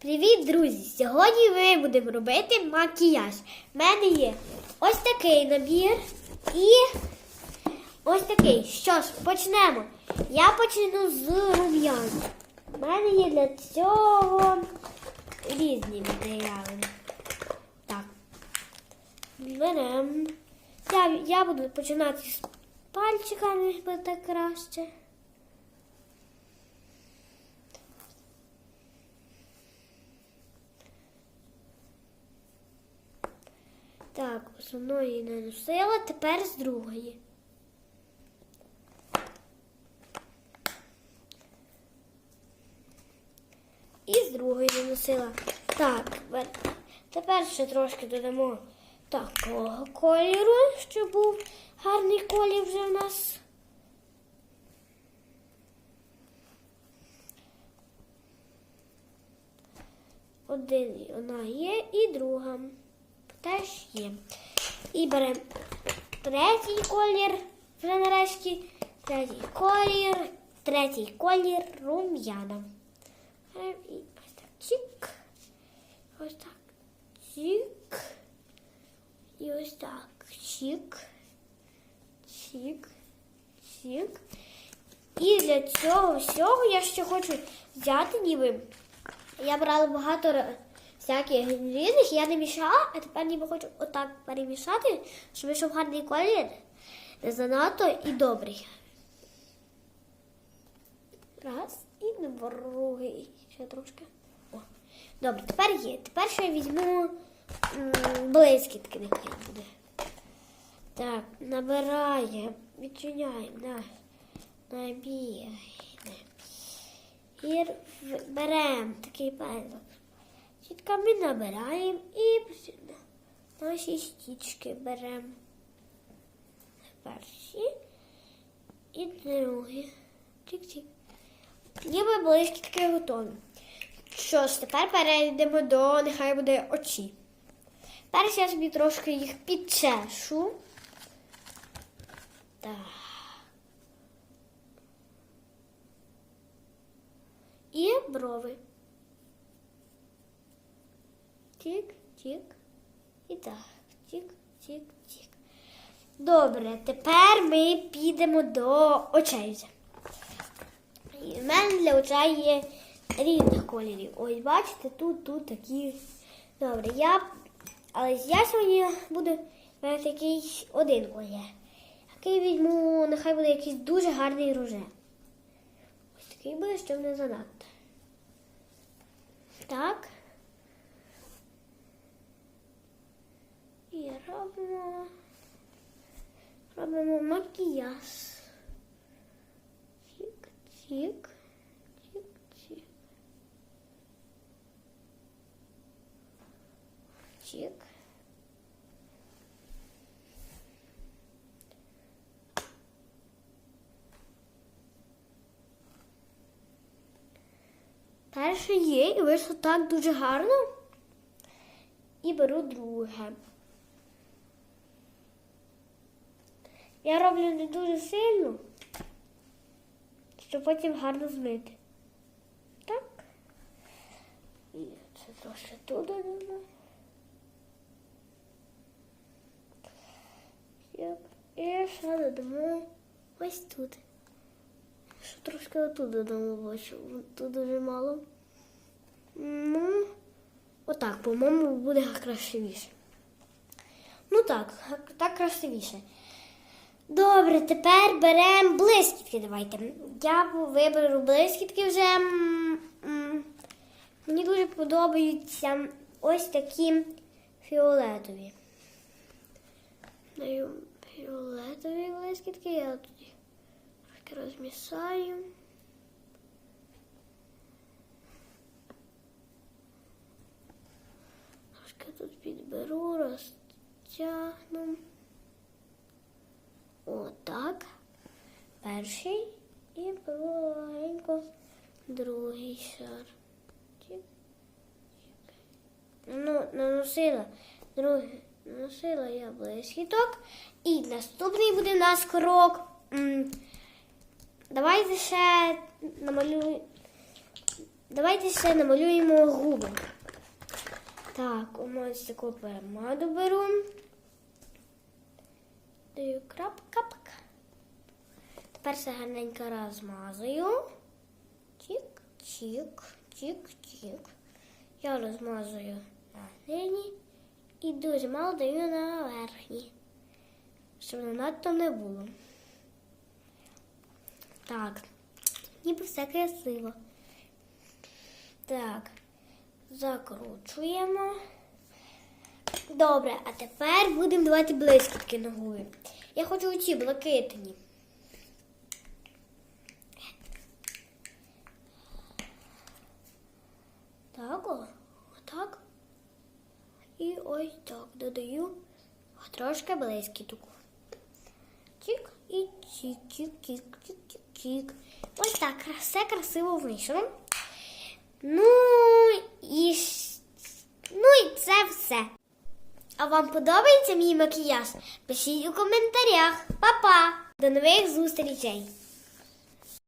Привіт, друзі! Сьогодні ми будемо робити макіяж. У мене є ось такий набір і ось такий. Що ж, почнемо. Я почну з рум'ян. У мене є для цього різні матеріали. Так. Я, я буду починати з пальчиками, так краще. Так, основної не носила, тепер з другої. І з другої не носила. Так, тепер ще трошки додамо такого кольору, щоб був гарний колір вже в нас. Один вона є, і друга теж є. І беремо третій колір, вже нарешті, третій колір, третій колір рум'яна. І ось так чик, ось так чик, і ось так чик, чик, чик. І для цього всього я ще хочу взяти ніби. Я брала багато всяких різних, я не мішала, а тепер ніби хочу отак перемішати, щоб вийшов гарний колір, не занадто і добрий. Раз і другий. Ще трошки. О. Добре, тепер є. Тепер ще візьму блискітки, нехай буде. Так, набираємо, відчиняємо наш набір. І беремо такий пензлик. Чітками набираємо і наші стічки беремо. Перші і другі. Чик-чик. Ніби блискітки готові. Що ж, тепер перейдемо до нехай буде очі. Перш я собі трошки їх підчешу. Так. І брови. Тік, тік. І так. Тік, тік, тік. Добре, тепер ми підемо до очей. в мене для очей є різних кольорів. Ось бачите, тут, тут такі. Добре, я. Але я сьогодні буду брати якийсь один колір. Який візьму, нехай буде якийсь дуже гарний роже. Ось такий буде, щоб не занадто. Так. І робимо. Робимо макіяж. Чик, чик. Чик. Перше є і вийшло так дуже гарно. І беру друге. Я роблю не дуже сильно, щоб потім гарно змити. Так. І це трошки тут додамо. Як. І ще додамо ось тут. Що трошки отут додамо, бо тут дуже мало. Ну, отак, по-моєму, буде красивіше. Ну так, так красивіше. Добре, тепер беремо блискітки. Давайте. Я виберу блискітки вже. Мені дуже подобаються ось такі фіолетові. Даю фіолетові блискітки, я тоді трошки розмішаю. Трошки тут підберу, розтягну. Отак. Перший і беру другий шар. Ну, наносила другий, наносила я блискіток. І наступний буде у нас крок. Давайте ще намалюю давайте ще намалюємо губи. Так, ось таку перемаду беру. Даю крап-капк. Тепер все гарненько розмазую. Чик, чик, чик, чик. Я розмазую на нині і дуже мало даю на верхній, щоб не надто не було. Так, ніби все красиво. Так, закручуємо. Добре, а тепер будемо давати блискітки губи. Я хочу оці блакитні. Так, о, отак. І ось так додаю трошки блискітку. Чик і чик. Ось так, все красиво вийшло. Ну і, щ- ну і це все. А вам подобається мій макіяж? Пишіть у коментарях. Па-па! До нових зустрічей!